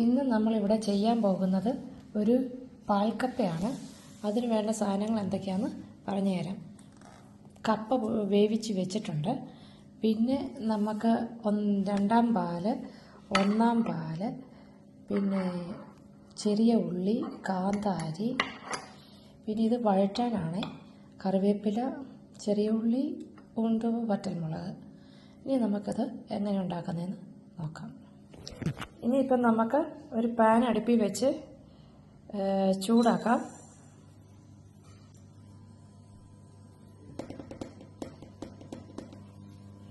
ഇന്ന് നമ്മളിവിടെ ചെയ്യാൻ പോകുന്നത് ഒരു പാൽക്കപ്പയാണ്. അതിന് വേണ്ട സാധനങ്ങൾ എന്തൊക്കെയാണെന്ന് പറഞ്ഞു തരാം. കപ്പ വേവിച്ച് വെച്ചിട്ടുണ്ട്. പിന്നെ നമുക്ക് രണ്ടാം പാൽ ഒന്നാം പാൽ പിന്നെ ചെറിയ ഉള്ളി കാന്താരി പിന്നെ ഇത് വഴറ്റാനാണ് കറിവേപ്പില ചെറിയ ഉള്ളി ഉണ്ടു വറ്റൽമുളക്. ഇനി നമുക്കത് എങ്ങനെ ഉണ്ടാക്കുന്നതെന്ന് നോക്കാം. ഇനിയിപ്പം നമുക്ക് ഒരു പാൻ അടുപ്പിൽ വെച്ച് ചൂടാക്കാം.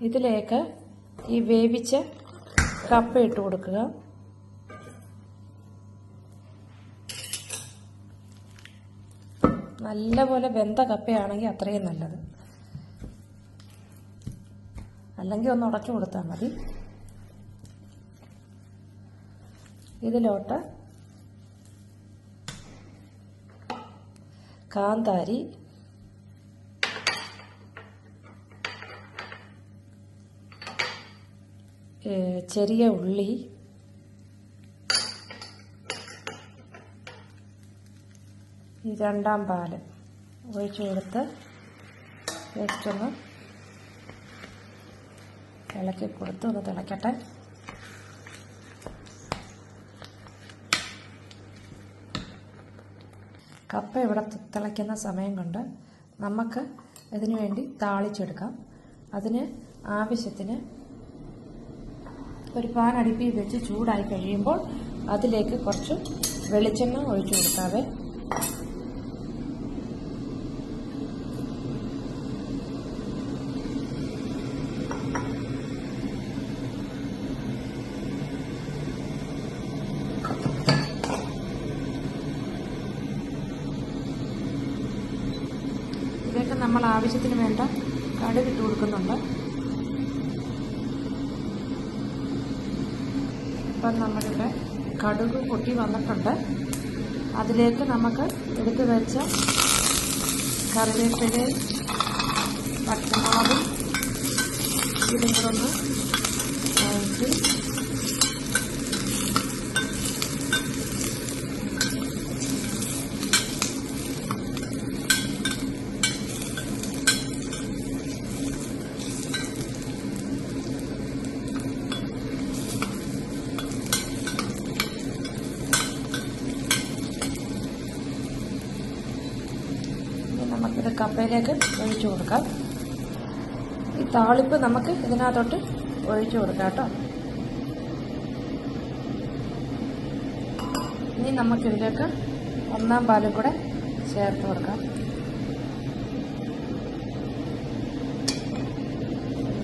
ഇതിലേക്ക് ഈ വേവിച്ച കപ്പ ഇട്ട് കൊടുക്കുക. നല്ലപോലെ വെന്ത കപ്പയാണെങ്കിൽ അത്രയും നല്ലത്. അല്ലെങ്കിൽ ഒന്ന് ഉടച്ചു കൊടുത്താൽ മതി. ഇതിലോട്ട് കാന്താരി ചെറിയ ഉള്ളി രണ്ടാം പാൽ ഒഴിച്ചു കൊടുത്ത് ജസ്റ്റ് ഒന്ന് ഇളക്കി കൊടുത്ത് ഒന്ന് തിളക്കട്ടെ. കപ്പ ഇവിടെ തിളയ്ക്കുന്ന സമയം കൊണ്ട് നമുക്ക് ഇതിനു വേണ്ടി താളിച്ചെടുക്കാം. അതിന് ആവശ്യത്തിന് ഒരു പാൻ അടുപ്പിൽ വെച്ച് ചൂടായി കഴിയുമ്പോൾ അതിലേക്ക് കുറച്ച് വെളിച്ചെണ്ണ ഒഴിച്ചു കൊടുക്കാവേ. ഇതിലേക്ക് നമ്മൾ ആവശ്യത്തിന് വേണ്ട കടുക് കൊടുക്കുന്നുണ്ട്. ഇപ്പം നമ്മളിവിടെ കടുക് പൊട്ടി വന്നിട്ടുണ്ട്. അതിലേക്ക് നമുക്ക് എടുത്തു വെച്ച കറിവേപ്പിലയും പച്ചമുളകും ഇതും കൂടെ ഒന്ന് നമുക്കിത് കപ്പയിലേക്ക് ഒഴിച്ചു കൊടുക്കാം. ഈ താളിപ്പ് നമുക്ക് ഇതിനകത്തോട്ട് ഒഴിച്ചു കൊടുക്കാം കേട്ടോ. ഇനി നമുക്കിതിലേക്ക് ഒന്നാം പാലും കൂടെ ചേർത്ത് കൊടുക്കാം.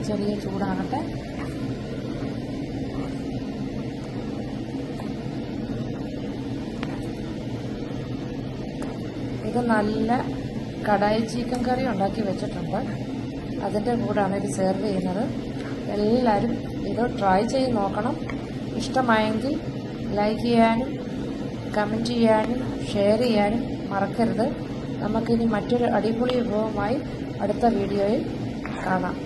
ചെറിയ ചൂടാകട്ടെ. ഇത് നല്ല കടായി ചിക്കൻ കറി ഉണ്ടാക്കി വെച്ചിട്ടുണ്ട്. അതിന്റെ കൂടാണ് ഇത് സെർവ് ചെയ്യുന്നത്. എല്ലാവരും ഇത് ട്രൈ ചെയ്ത് നോക്കണം. ഇഷ്ടമായെങ്കിൽ ലൈക്ക് ചെയ്യാനും കമന്റ് ചെയ്യാനും ഷെയർ ചെയ്യാനും മറക്കരുത്. നമുക്കിനി മറ്റൊരു അടിപൊളി വിഭവമായി അടുത്ത വീഡിയോയിൽ കാണാം.